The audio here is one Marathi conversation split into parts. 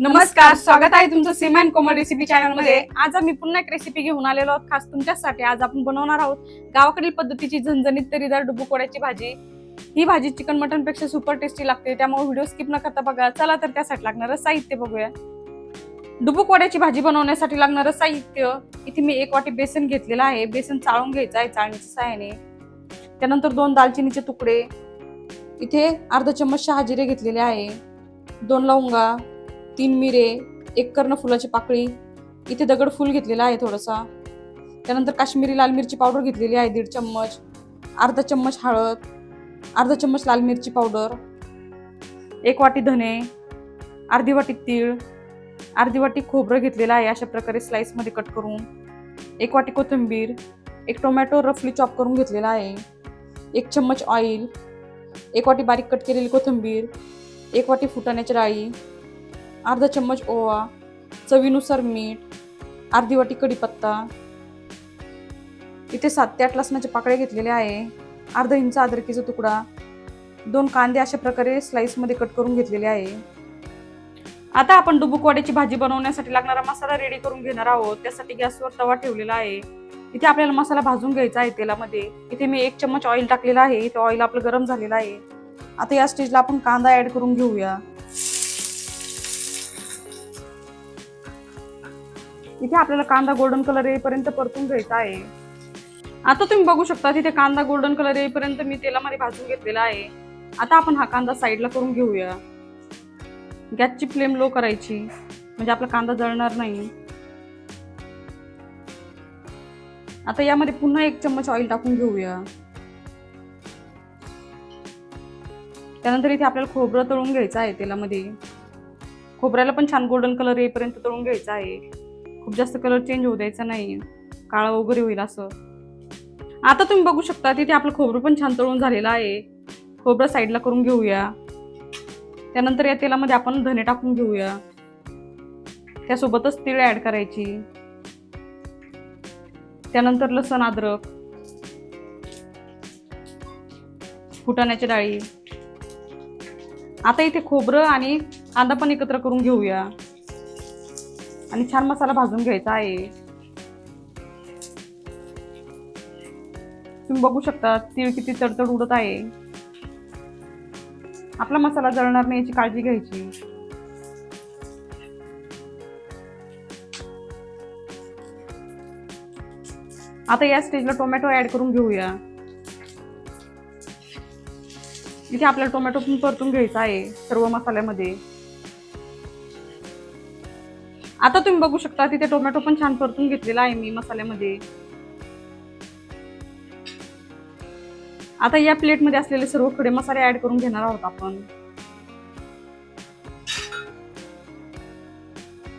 नमस्कार स्वागत आहे तुमचं सीमा कोमल रेसिपी चॅनलमध्ये आज आम्ही पुन्हा एक रेसिपी घेऊन आलेलो आहोत. खास तुमच्यासाठी आज आपण बनवणार आहोत गावाकडील पद्धतीची झणझणीत तरीदार डुबुकोड्याची भाजी. ही भाजी चिकन मटनपेक्षा सुपर टेस्टी लागते. त्यामुळे व्हिडिओ स्किप न करता बघा. चला तर त्यासाठी लागणारं साहित्य बघूया. डुबुकोड्याची भाजी बनवण्यासाठी लागणारं साहित्य. इथे मी एक वाटी बेसन घेतलेलं आहे. बेसन चाळून घ्यायचं आहे चाळणीच्या सहाय्याने. त्यानंतर दोन दालचिनीचे तुकडे. इथे अर्धा चम्मच शहाजिरे घेतलेले आहे. दोन लवंगा. तीन मिरे एक कर्ण फुलाची पाकळी इथे दगड फुल घेतलेला आहे थोडासा. त्यानंतर काश्मीरी लाल मिरची पावडर घेतलेली आहे दीड चम्मच. अर्धा चम्मच हळद अर्धा चम्मच लाल मिरची पावडर एक वाटी धने अर्धी वाटी तीळ अर्धी वाटी खोबरं घेतलेलं आहे अशा प्रकारे स्लाईसमध्ये कट करून. एक वाटी कोथिंबीर एक टोमॅटो रफली चॉप करून घेतलेला आहे. एक चम्मच ऑइल एक वाटी बारीक कट केलेली कोथिंबीर एक वाटी फुटाण्याची डाळी अर्धा चम्मच ओवा चवीनुसार मीठ अर्धी वाटी कढीपत्ता. इथे सात ते आठ लसणाचे पाकळे घेतलेले आहे. अर्धा इंच अद्रकीचा तुकडा. दोन कांदे अशा प्रकारे स्लाईसमध्ये कट करून घेतलेले आहे. आता आपण डुबुकवाड्याची भाजी बनवण्यासाठी लागणारा मसाला रेडी करून घेणार आहोत. त्यासाठी गॅसवर तवा ठेवलेला आहे. इथे आपल्याला मसाला भाजून घ्यायचा आहे तेलामध्ये. इथे मी एक चम्मच ऑइल टाकलेला आहे. इथे ऑइल आपलं गरम झालेलं आहे. आता या स्टेजला आपण कांदा ॲड करून घेऊया. इथे आपल्याला कांदा गोल्डन कलर येईपर्यंत परतून घ्यायचा आहे. आता तुम्ही बघू शकता तिथे कांदा गोल्डन कलर येईपर्यंत मी तेलामध्ये भाजून घेतलेला आहे. आता आपण हा कांदा साईडला करून घेऊया. गॅसची फ्लेम लो करायची. म्हणजे आपला कांदा जळणार नाही. आता यामध्ये पुन्हा एक चम्मच ऑइल टाकून घेऊया. त्यानंतर इथे आपल्याला खोबरं तळून घ्यायचं आहे तेलामध्ये. खोबऱ्याला पण छान गोल्डन कलर येईपर्यंत तळून घ्यायचं आहे. खूप जास्त कलर चेंज होऊ द्यायचा नाही काळा वगैरे होईल असं. आता तुम्ही बघू शकता तिथे आपलं खोबरं पण छान तळून झालेलं आहे. खोबरं साईडला करून घेऊया. त्यानंतर या तेलामध्ये आपण धने टाकून घेऊया. त्यासोबतच तीळ ॲड करायची. त्यानंतर लसण अद्रक फुटाण्याची डाळी. आता इथे खोबरं आणि कांदा पण एकत्र करून घेऊया. आणि छान मसाला भाजून घ्यायचा आहे. तुम्ही बघू शकता तीळ किती तडतड उडत आहे. आपला मसाला जळणार नाही याची काळजी घ्यायची. आता या स्टेजला टोमॅटो ऍड करून घेऊया. इथे आपल्याला टोमॅटो पण परतून घ्यायचा आहे सर्व मसाल्यामध्ये. आता तुम्ही बघू शकता तिथे टोमॅटो पण छान परतून घेतलेला आहे मी मसाल्यामध्ये. आता या प्लेटमध्ये असलेले सर्व खडे मसाले ऍड करून घेणार आहोत आपण.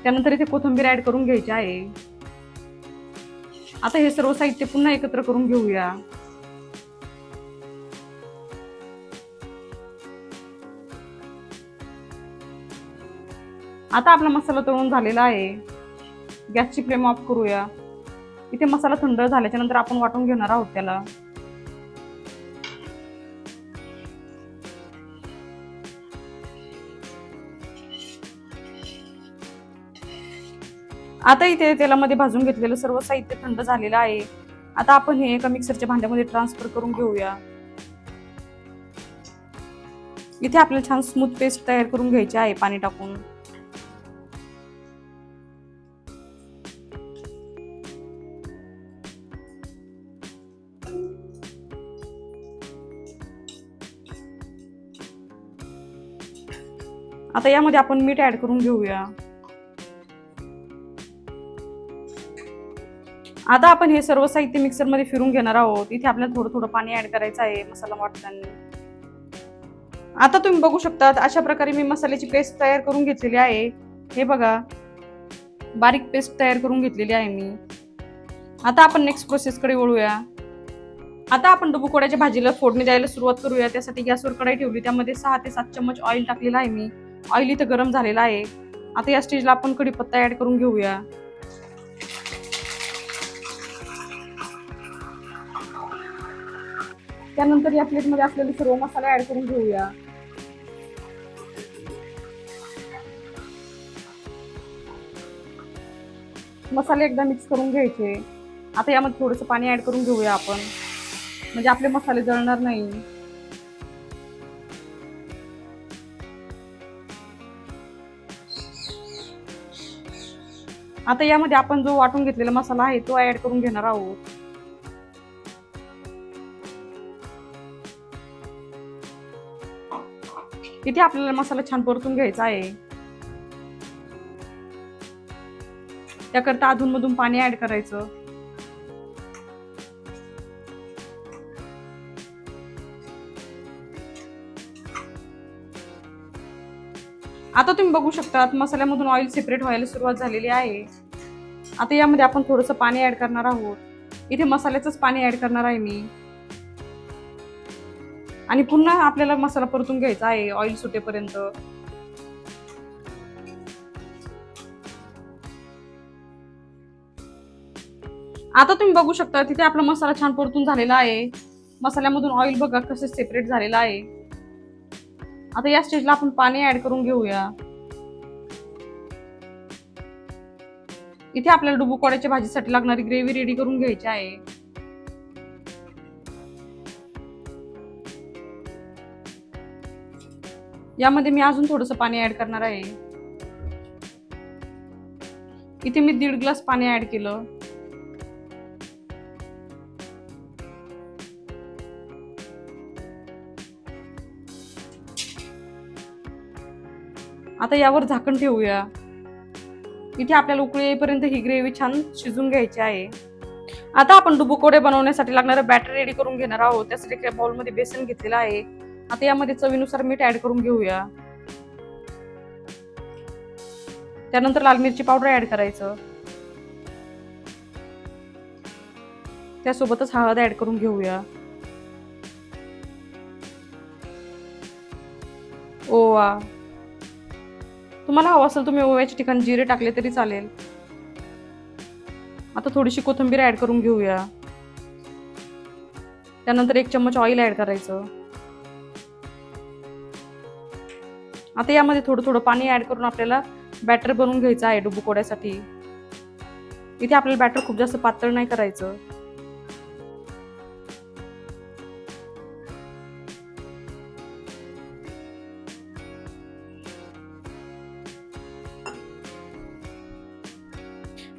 त्यानंतर इथे कोथिंबीर ऍड करून घ्यायची आहे. आता हे सर्व साहित्य पुन्हा एकत्र करून घेऊया. आता आपला मसाला तळून झालेला आहे. गॅसची फ्लेम ऑफ करूया. इथे मसाला थंड झाल्याच्यानंतर आपण वाटून घेणार आहोत त्याला. आता इथे तेलामध्ये भाजून घेतलेलं सर्व साहित्य थंड झालेलं आहे. आता आपण हे एका मिक्सरच्या भांड्यामध्ये ट्रान्सफर करून घेऊया. इथे आपल्याला छान स्मूथ पेस्ट तयार करून घ्यायची आहे पाणी टाकून. आता यामध्ये आपण मीठ ऍड करून घेऊया. आता आपण हे सर्व साहित्य मिक्सरमध्ये फिरून घेणार आहोत. इथे आपल्याला थोडं थोडं पाणी ऍड करायचं आहे मसाला वाटताना. आता तुम्ही बघू शकता अशा प्रकारे मी मसाल्याची पेस्ट तयार करून घेतलेली आहे. हे बघा बारीक पेस्ट तयार करून घेतलेली आहे मी. आता आपण नेक्स्ट प्रोसेसकडे वळूया. आता आपण डुबुकोड्याच्या भाजीला फोडणी द्यायला सुरुवात करूया. त्यासाठी गॅसवर कढाई ठेवली. त्यामध्ये सहा ते सात चम्मच ऑइल टाकलेलं आहे मी. ऑइल इथं गरम झालेला आहे. आता या स्टेजला आपण कढीपत्ता ऍड करून घेऊया. त्यानंतर या प्लेटमध्ये असलेले सर्व मसाला ऍड करून घेऊया. मसाले एकदा मिक्स करून घ्यायचे. आता यामध्ये थोडंसं पाणी ऍड करून घेऊया आपण. म्हणजे आपले मसाले जळणार नाही. आता यामध्ये आपण जो वाटून घेतलेला मसाला आहे तो ऍड करून घेणार आहोत. इथे आपल्याला मसाला छान परतून घ्यायचा आहे. त्याकरता अधूनमधून पाणी ऍड करायचं. आता तुम्ही बघू शकता मसाल्यामधून ऑइल सेपरेट व्हायला सुरुवात झालेली आहे. आता यामध्ये आपण थोडंसं पाणी ऍड करणार आहोत. इथे मसाल्याचंच पाणी ऍड करणार आहे मी. आणि पुन्हा आपल्याला मसाला परतून घ्यायचा आहे ऑइल सुटेपर्यंत. आता तुम्ही बघू शकता तिथे आपला मसाला छान परतून झालेला आहे. मसाल्यामधून ऑइल बघा कसं सेपरेट झालेलं आहे. आता या स्टेजला आपण पाणी ऍड करून घेऊया. इथे आपल्याला डुबुकोड्याच्या भाजीसाठी लागणारी ग्रेव्ही रेडी करून घ्यायची आहे. यामध्ये मी अजून थोडंसं पाणी ऍड करणार आहे. इथे मी दीड ग्लास पाणी ऍड केलं. आता यावर झाकण ठेवूया. इथे आपल्याला उकळी येईपर्यंत ही ग्रेव्ही छान शिजून घ्यायची आहे. आता आपण डुबुकोडे बनवण्यासाठी लागणारं बॅटर रेडी करून घेणार आहोत. त्यासाठी एका बाउलमध्ये बेसन घेतलेलं आहे. आता यामध्ये चवीनुसार मीठ ऍड करून घेऊया. त्यानंतर लाल मिरची पावडर ऍड करायचं. त्यासोबतच हळद ऍड करून घेऊया. ओवा. तुम्हाला हवं असेल तुम्ही ओव्याच्या ठिकाणी जिरे टाकले तरी चालेल. आता थोडीशी कोथिंबीर ॲड करून घेऊया. त्यानंतर एक चम्मच ऑइल ॲड करायचं. आता यामध्ये थोडं थोडं पाणी ॲड करून आपल्याला बॅटर बनवून घ्यायचं आहे डुबुकोड्यासाठी इथे आपल्याला बॅटर खूप जास्त पातळ नाही करायचं.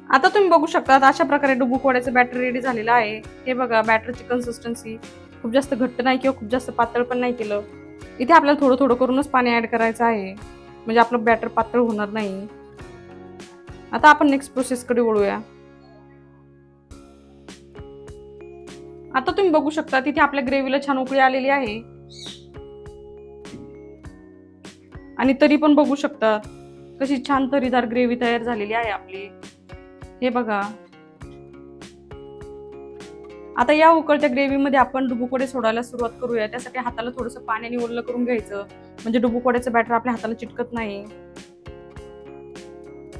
आता तुम्ही बघू शकता अशा प्रकारे डुबुकोड्याचं बॅटर रेडी झालेलं आहे. हे बघा बॅटरची कन्सिस्टन्सी खूप जास्त घट्ट नाही किंवा खूप जास्त पातळ पण नाही केलं. इथे आपल्याला थोडं थोडं करूनच पाणी ॲड करायचं आहे. म्हणजे आपलं बॅटर पातळ होणार नाही. आता आपण नेक्स्ट प्रोसेसकडे वळूया. आता तुम्ही बघू शकता तिथे आपल्या ग्रेव्हीला छान उकळी आलेली आहे. आणि तरी पण बघू शकता कशी छान तरीदार ग्रेव्ही तयार झालेली आहे आपली. हे बघा. आता या उकळत्या ग्रेव्हीमध्ये आपण डुबुकोडे सोडायला सुरुवात करूया. त्यासाठी हाताला थोडंसं पाण्याने ओलं करून घ्यायचं. म्हणजे डुबुकोड्याचं बॅटर आपल्या हाताला चिटकत नाही.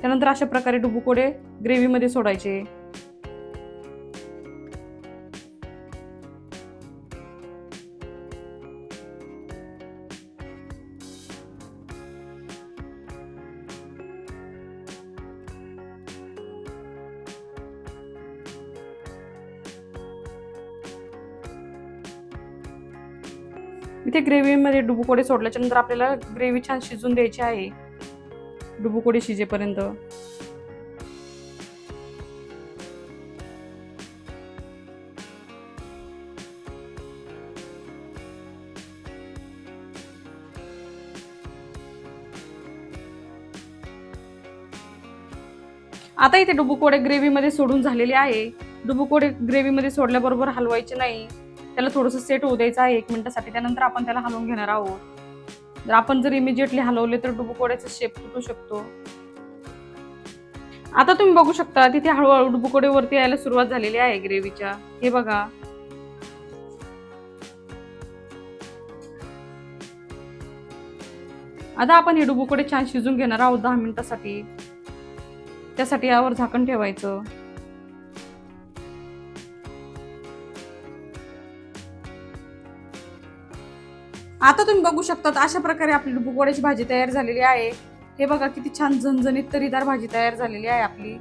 त्यानंतर अशा प्रकारे डुबुकोडे ग्रेव्हीमध्ये सोडायचे. इथे ग्रेव्हीमध्ये डुबुकोडे सोडल्याच्या नंतर आपल्याला ग्रेव्ही छान शिजून द्यायची आहे. डुबुकोडे शिजेपर्यंत. आता इथे डुबुकोडे ग्रेव्हीमध्ये सोडून झालेले आहे. डुबुकोडे ग्रेव्हीमध्ये सोडल्याबरोबर हलवायचे नाही. त्याला थोडंसं सेट होऊ द्यायचं आहे एक मिनिटासाठी. त्यानंतर आपण त्याला हलवून घेणार आहोत. जर आपण जर इमिजिएटली हलवले तर डुबुकोड्याचा शेप तुटू शकतो. आता तुम्ही बघू शकता तिथे हळूहळू डुबुकोडे वरती यायला सुरुवात झालेली आहे ग्रेव्हीच्या. हे बघा. आता आपण हे डुबुकोडे छान शिजून घेणार आहोत दहा मिनिटासाठी. त्यासाठी यावर झाकण ठेवायचं. आता तुम्ही बघू शकता अशा प्रकारे आपली डुबुकोड्याची भाजी तयार झालेली आहे. हे बघा किती छान झणझणीत तरीदार भाजी तयार झालेली आहे आपली.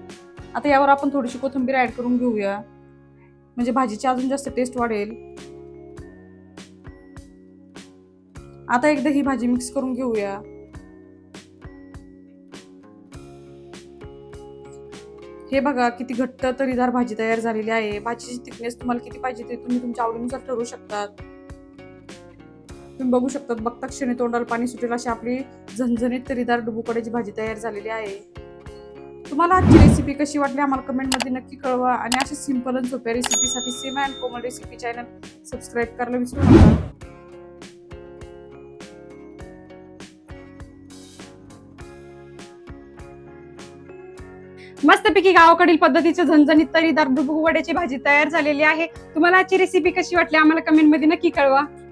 आता यावर आपण थोडीशी कोथिंबीर ॲड करून घेऊया. म्हणजे भाजीची अजून जास्त टेस्ट वाढेल. आता एकदा ही भाजी मिक्स करून घेऊया. हे बघा किती घट्ट तरीदार भाजी तयार झालेली आहे. भाजीची थिकनेस तुम्हाला किती पाहिजे ते तुम्ही तुमच्या आवडीनुसार ठरवू शकतात. तुम्ही बघू शकता बघता क्षणी तोंडाला पाणी सुटेल अशी आपली झणझणीत तरीदार डुबुकड्याची भाजी तयार झालेली आहे. तुम्हाला आजची रेसिपी कशी वाटली आम्हाला कमेंटमध्ये नक्की कळवा आणि अशा सिंपल आणि सोप्या रेसिपीसाठी Sam and Komal recipe channel subscribe करायला विसरू नका. मस्तपैकी गावाकडील पद्धतीच्या झणझणीत तरीदार डुबुकड्याची भाजी तयार झालेली आहे. तुम्हाला आजची रेसिपी कशी वाटली आम्हाला कमेंटमध्ये नक्की कळवा.